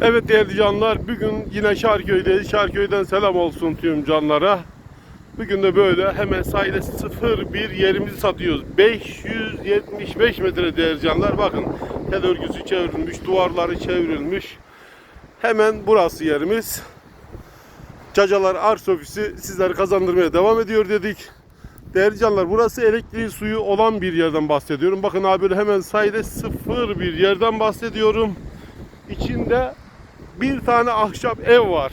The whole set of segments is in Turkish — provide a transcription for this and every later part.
Evet değerli canlar, bugün yine Şarköy'deyiz. Şarköy'den selam olsun tüm canlara. Bugün de böyle hemen sıfır bir yerimizi satıyoruz. 575 metre değerli canlar. Bakın tel örgüsü çevrilmiş, duvarları çevrilmiş. Hemen burası yerimiz. Cacalar Arsa Ofisi sizleri kazandırmaya devam ediyor dedik. Değerli canlar burası elektriği suyu olan bir yerden bahsediyorum. Bakın abi hemen sahile sıfır bir yerden bahsediyorum. İçinde bir tane ahşap ev var.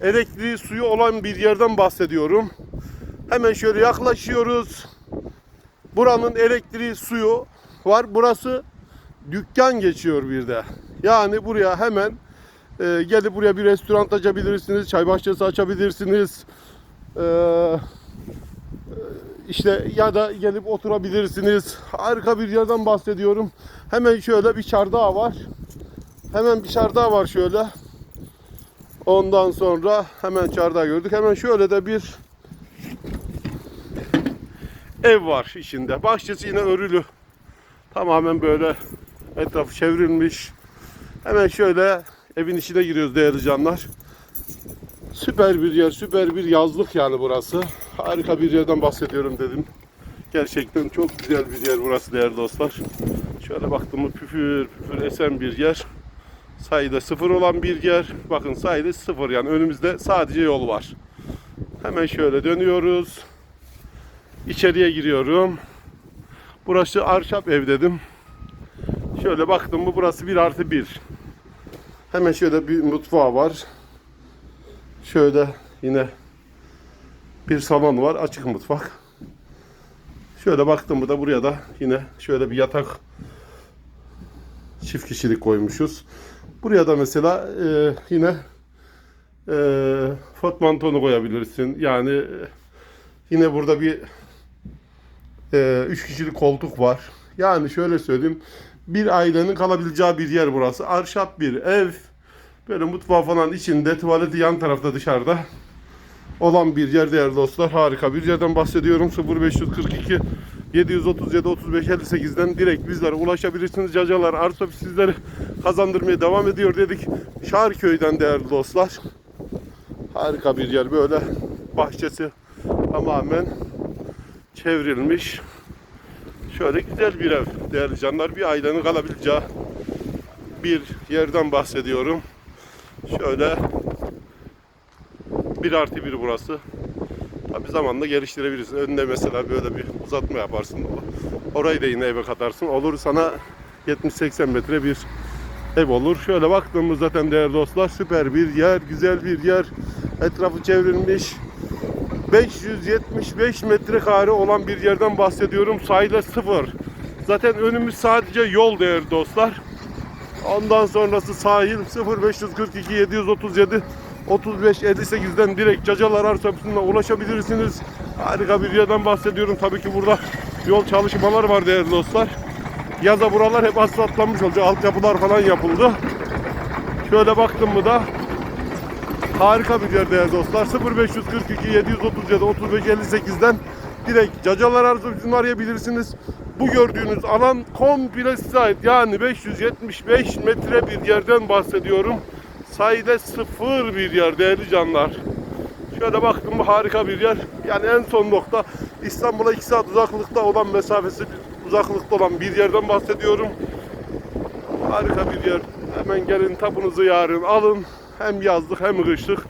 Elektriği suyu olan bir yerden bahsediyorum. Hemen şöyle yaklaşıyoruz. Buranın elektriği suyu var. Burası dükkan geçiyor bir de. Yani buraya hemen e, gelip buraya bir restoran açabilirsiniz. Çay bahçesi açabilirsiniz. Eee işte ya da gelip oturabilirsiniz. Harika bir yerden bahsediyorum. Hemen şöyle bir çardağı var. Hemen bir çardağı var şöyle. Ondan sonra hemen çardağı gördük. Hemen şöyle de bir ev var içinde. Bahçesi yine örülü. Tamamen böyle etrafı çevrilmiş. Hemen şöyle evin içine giriyoruz değerli canlar. Süper bir yer, süper bir yazlık yani burası. Harika bir yerden bahsediyorum dedim. Gerçekten çok güzel bir yer burası değerli dostlar. Şöyle baktım mı püfür püfür esen bir yer. Sayıda sıfır olan bir yer. Bakın sayıda sıfır yani önümüzde sadece yol var. Hemen şöyle dönüyoruz. İçeriye giriyorum. Burası arşap ev dedim. Şöyle baktım mı burası bir artı bir. Hemen şöyle bir mutfağı var. Şöyle yine bir salon var. Açık mutfak. Şöyle baktım mı da buraya da yine şöyle bir yatak çift kişilik koymuşuz. Buraya da mesela e, yine e, fot mantonu koyabilirsin. Yani e, yine burada bir e, üç kişilik koltuk var. Yani şöyle söyleyeyim. Bir ailenin kalabileceği bir yer burası. Arşap bir ev. Böyle mutfağı falan içinde, tuvaleti yan tarafta dışarıda olan bir yer değerli dostlar. Harika bir yerden bahsediyorum. 0542 737 35 58'den direkt bizlere ulaşabilirsiniz. Cacalar Arsa sizleri kazandırmaya devam ediyor dedik. Şarköy'den değerli dostlar. Harika bir yer böyle. Bahçesi tamamen çevrilmiş. Şöyle güzel bir ev değerli canlar. Bir ailenin kalabileceği bir yerden bahsediyorum. Şöyle bir artı bir burası. Tabi zamanla geliştirebilirsin. Önüne mesela böyle bir uzatma yaparsın. Orayı da yine eve katarsın. Olur sana 70-80 metre bir ev olur. Şöyle baktığımız zaten değerli dostlar süper bir yer, güzel bir yer. Etrafı çevrilmiş. 575 metrekare olan bir yerden bahsediyorum. Sahile sıfır. Zaten önümüz sadece yol değerli dostlar. Ondan sonrası sahil 0542 737 35 58'den direkt Cacalar Arsa Ofisi'ne ulaşabilirsiniz. Harika bir yerden bahsediyorum. Tabii ki burada yol çalışmalar var değerli dostlar. Yaza buralar hep asfaltlanmış olacak. Altyapılar falan yapıldı. Şöyle baktım mı da harika bir yer değerli dostlar. 0542 737 35 58'den direkt Cacalar Arsa Ofisi'ni arayabilirsiniz. Bu gördüğünüz alan komple size ait. Yani 575 metre bir yerden bahsediyorum. Sayıda sıfır bir yer değerli canlar. Şöyle baktım harika bir yer. Yani en son nokta İstanbul'a 2 saat uzaklıkta olan mesafesi uzaklıkta olan bir yerden bahsediyorum. Harika bir yer. Hemen gelin tapunuzu yarın alın. Hem yazlık hem kışlık.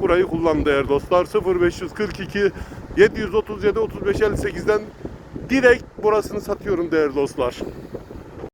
Burayı kullan değerli dostlar. 0542 737 35 58'den direkt burasını satıyorum değerli dostlar.